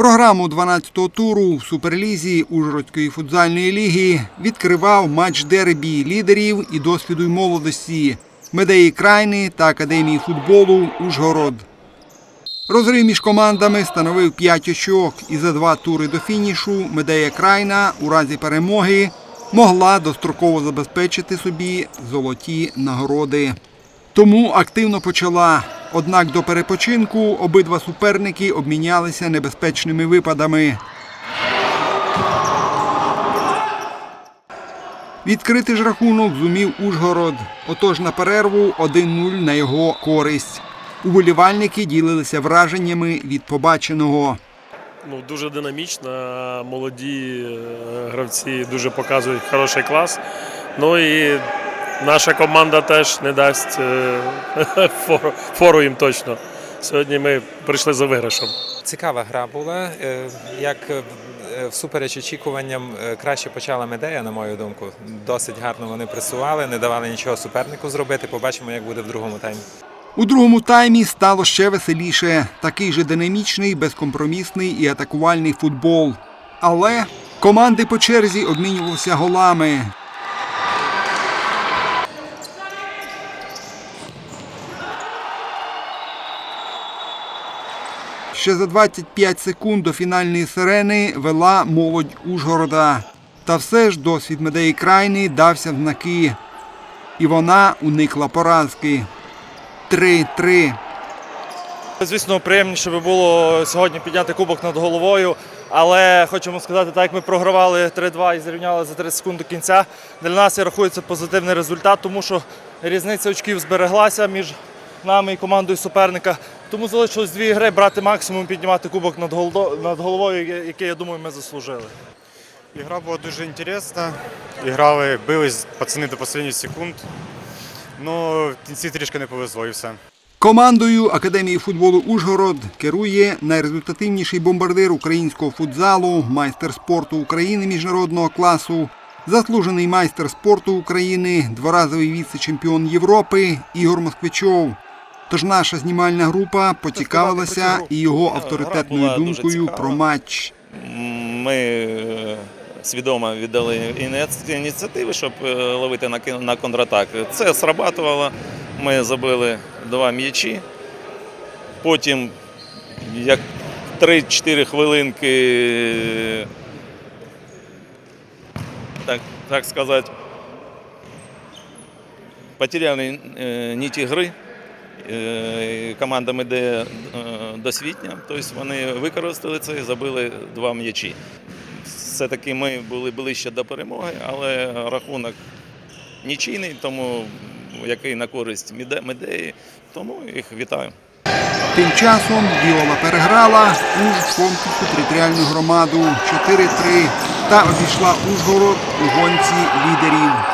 Програму 12-го туру в суперлізі Ужгородської футзальної ліги відкривав матч дербі лідерів і досвіду й молодості Медеї Крайни та Академії футболу Ужгород. Розрив між командами становив 5 очок, і за два тури до фінішу Медея Крайна у разі перемоги могла достроково забезпечити собі золоті нагороди. Тому активно почала. Однак до перепочинку обидва суперники обмінялися небезпечними випадами. Відкрити ж рахунок зумів Ужгород. Отож на перерву 1-0 на його користь. Уболівальники ділилися враженнями від побаченого. Ну, дуже динамічно, молоді е, гравці дуже показують хороший клас. Ну і наша команда теж не дасть е, фору, фору їм точно. Сьогодні ми прийшли за виграшем. Цікава гра була. Е, Як е, всупереч очікуванням краще почала медея, на мою думку. Досить гарно вони пресували, не давали нічого супернику зробити. Побачимо, як буде в другому таймі. У другому таймі стало ще веселіше. Такий же динамічний, безкомпромісний і атакувальний футбол. Але команди по черзі обмінювалися голами. Ще за 25 секунд до фінальної сирени вела молодь Ужгорода. Та все ж досвід Медеї Крайни дався в знаки. І вона уникла поразки. 3-3. Звісно, приємніше би було сьогодні підняти кубок над головою, але хочемо сказати, так як ми програвали 3-2 і зрівняли за 30 секунд до кінця, для нас і рахується позитивний результат, тому що різниця очків збереглася між нами і командою суперника. Тому залишилось дві гри, брати максимум, піднімати кубок над голдо- над головою, який, я думаю, ми заслужили. Ігра була дуже інтересна. Іграли, бились пацани до останніх секунд. Ну, в кінці трішки не повезло і все. Командою Академії футболу Ужгород керує найрезультативніший бомбардир українського футзалу, майстер спорту України міжнародного класу, заслужений майстер спорту України, дворазовий віце-чемпіон Європи Ігор Москвичов. Тож наша знімальна група поцікавилася і його авторитетною думкою про матч. Ми е, свідомо віддали ініціативи, щоб е, ловити на контратак. Це срабатувало. Ми забили два м'ячі. Потім, як 3-4 хвилинки, так, так сказати, потеряли е, ніті гри. Е, Команда іде досвітня, тобто вони використали це і забили два м'ячі. Все-таки ми були ближче до перемоги, але рахунок нічийний, тому який на користь медеї, тому їх вітаю. Тим часом Віола переграла Ужгородську територіальну громаду 4-3 та обійшла Ужгород у гонці лідерів.